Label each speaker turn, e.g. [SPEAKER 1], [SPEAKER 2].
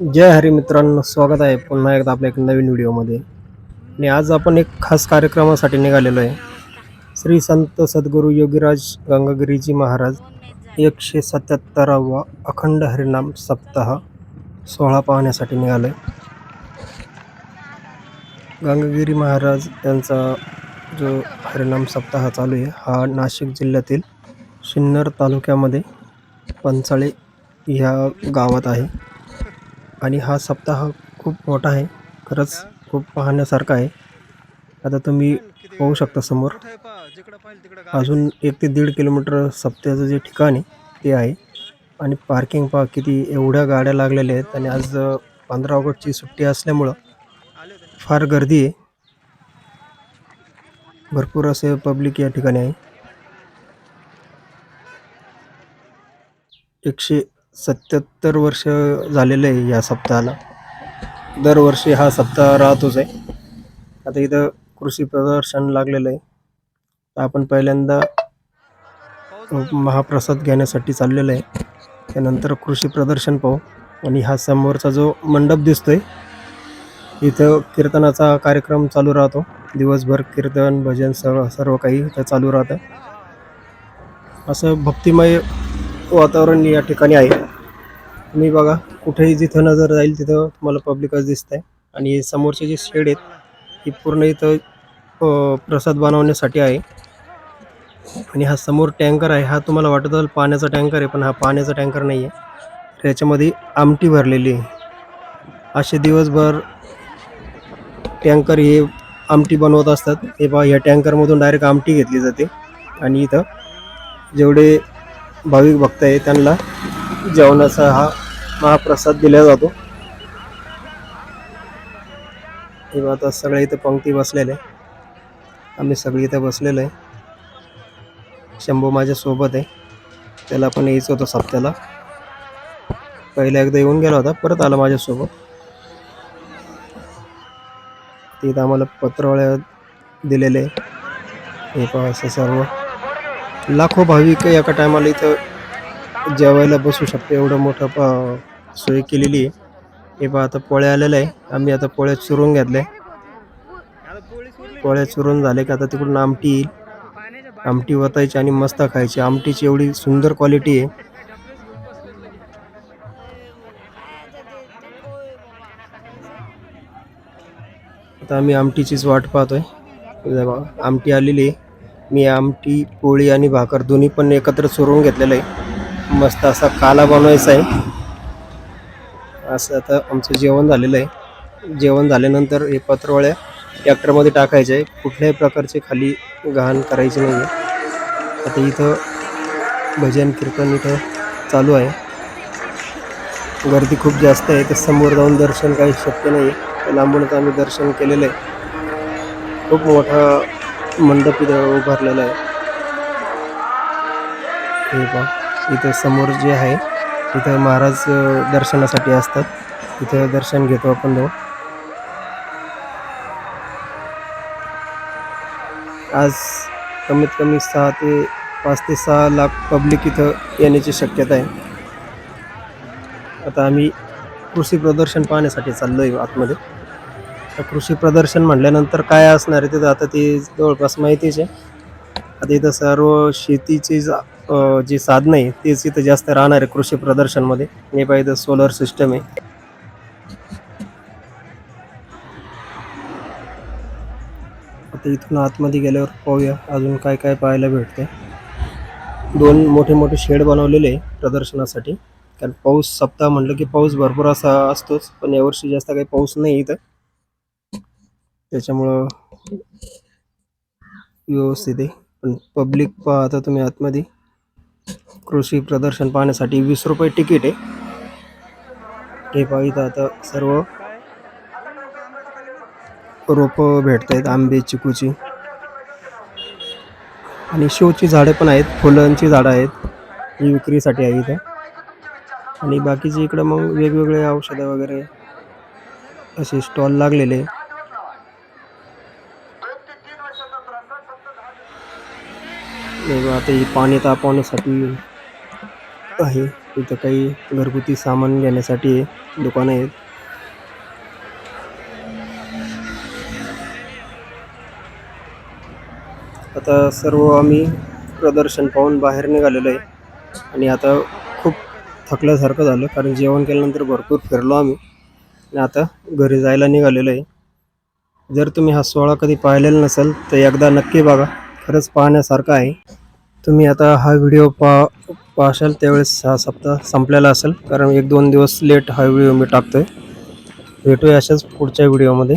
[SPEAKER 1] जय हरी मित्रांनो स्वागत आहे पुन्हा एकदा आपल्या एक नवीन व्हिडिओमध्ये. आणि आज आपण एक खास कार्यक्रमासाठी निघालेलो आहे. श्री संत सद्गुरू योगीराज गंगागिरीजी महाराज एकशे सत्याहत्तरावा अखंड हरिनाम सप्ताह सोहळा पाहण्यासाठी निघालो आहे गंगागिरी महाराज यांचा जो हरिनाम सप्ताह चालू आहे हा नाशिक जिल्ह्यातील सिन्नर तालुक्यामध्ये पंचाळे ह्या गावात आहे. आणि हा सप्ताह खूप मोठा आहे. खरंच खूप पाहण्यासारखा आहे. आता तुम्ही पाहू शकता समोर. अजून एक ते दीड किलोमीटर सप्त्याचं जे ठिकाण आहे ते आहे. आणि पार्किंग पहा किती एवढ्या गाड्या लागलेल्या आहेत. आणि आज पंधरा ऑगस्टची सुट्टी असल्यामुळं फार गर्दी आहे. भरपूर असे पब्लिक या ठिकाणी आहे. एकशे सत्याहत्तर वर्ष झालेलं आहे या सप्ताहाला. दरवर्षी हा सप्ताह राहतोच आहे. आता इथं कृषी प्रदर्शन लागलेलं आहे. आपण पहिल्यांदा महाप्रसाद घेण्यासाठी चाललेलं आहे. त्यानंतर कृषी प्रदर्शन पाहू. आणि हा समोरचा जो मंडप दिसतोय इथं कीर्तनाचा कार्यक्रम चालू राहतो. दिवसभर कीर्तन भजन सर्व सर्व काही इथं चालू राहतं. असं भक्तिमय वातावरण या ठिकाणी आहे. तुम्ही बघा कुठेही जिथं नजर जाईल तिथं तुम्हाला पब्लिकच दिसत आहे आणि समोरचे जे शेड आहेत ही पूर्ण इथं प्रसाद बनवण्यासाठी आहे. आणि हा समोर टँकर आहे. हा तुम्हाला वाटत असेल पाण्याचा टँकर आहे पण हा पाण्याचा टँकर नाही आहे त्याच्यामध्ये आमटी भरलेली आहे. असे दिवसभर टँकर हे आमटी बनवत असतात. हे पहा या टँकरमधून डायरेक्ट आमटी घेतली जाते. आणि इथं जेवढे भाविक भक्त आहे त्यांना जेवणाचा हा महाप्रसाद दिला जातो. आता सगळे इथं पंक्ती बसलेले आम्ही सगळे इथं बसलेलो आहे. शंभू माझ्या सोबत आहे. त्याला पण यायचं होतं सप्त्याला पहिला एकदा येऊन गेला होता परत आला माझ्यासोबत तिथं आम्हाला पत्रवळ्या दिलेले हे असं सर्व. लाखो भाविक एका टायमाला इथं जेवायला बसू शकतो. एवढं मोठं प सोय केलेली आहे. हे पहा आता पोळ्या आलेलं आहे. आम्ही आता पोळ्या चुरून घेतल्या पोळ्या चुरून झाले की आता तिकडून आमटी येईल. आमटी वतायची आणि मस्त खायची. आमटीची एवढी सुंदर क्वालिटी आहे. आता आम्ही आमटीचीच वाट पाहतोय. आमटी आलेली आहे. मी आमटी पोळी आणि भाकर दोन्ही पण एकत्र सोडून घेतलेलं आहे. मस्त असा काला बनवायचा आहे. असं आता आमचं जेवण झालेलं आहे. जेवण झाल्यानंतर हे पत्रवळ्या ट्रॅक्टरमध्ये टाकायचे आहे. कुठल्याही प्रकारचे खाली घाण करायची नाही आहे. आता इथं भजन कीर्तन इथं चालू आहे. गर्दी खूप जास्त आहे. तर समोर जाऊन दर्शन काही शक्य नाही आहे. लांबूनच आम्ही दर्शन केलेलं आहे. खूप मोठा मंडप इथं उभारलेला आहे. हे पहा इथं समोर जे आहे तिथं महाराज दर्शनासाठी असतात. तिथं दर्शन घेतो आपण जाऊ आज कमीत कमी सहा ते पाच ते सहा लाख पब्लिक इथं येण्याची शक्यता आहे. आता आम्ही कृषी प्रदर्शन पाहण्यासाठी चाललो आहे आतमध्ये. कृषी प्रदर्शन म्हटल्यानंतर काय असणार आहे तिथं आता ती जवळपास माहितीच आहे. आता इथं सर्व शेतीची जी साधनं आहे तेच इथं जास्त राहणार आहे कृषी प्रदर्शनमध्ये. हे पाहिजे सोलर सिस्टम आहे. आता इथून आतमध्ये गेल्यावर पाहूया अजून काय काय पाहायला भेटते. दोन मोठे मोठे शेड बनवलेले आहे प्रदर्शनासाठी. कारण पाऊस सप्ताह म्हटलं की पाऊस भरपूर असा असतोच पण यावर्षी जास्त काही पाऊस नाही इथं. त्याच्यामुळं व्यवस्थित आहे. पण पब्लिक पाहता तुम्ही आतमध्ये. कृषी प्रदर्शन पाहण्यासाठी वीस रुपये तिकीट आहे. हे पाहिजे आता सर्व रोपं भेटत आहेत आंबे चिकूची. आणि शोची झाडं पण आहेत फुलांची झाडं आहेत. ही विक्रीसाठी आहे इथं. आणि बाकीचे इकडं मग वेगवेगळे औषधं वगैरे असे स्टॉल लागलेले आहे. हे बघा आता ही पाणी तापवण्यासाठी आहे. इथं काही घरगुती सामान घेण्यासाठी दुकानं आहेत. आता सर्व आम्ही प्रदर्शन पाहून बाहेर निघालेलो आहे. आणि आता खूप थकल्यासारखं झालं कारण जेवण केल्यानंतर भरपूर फिरलो आम्ही. आणि आता घरी जायला निघालेलो आहे. जर तुम्ही हा सोहळा कधी पाहिलेला नसेल तर एकदा नक्की बघा. खरंच पाहण्यासारखं आहे. तुम्ही आता हा व्हिडिओ पा पाहशाल त्यावेळेस हा सप्ताह संपलेला असेल. कारण एक दोन दिवस लेट हा व्हिडिओ मी टाकतोय. भेटूया अशाच पुढच्या व्हिडिओमध्ये.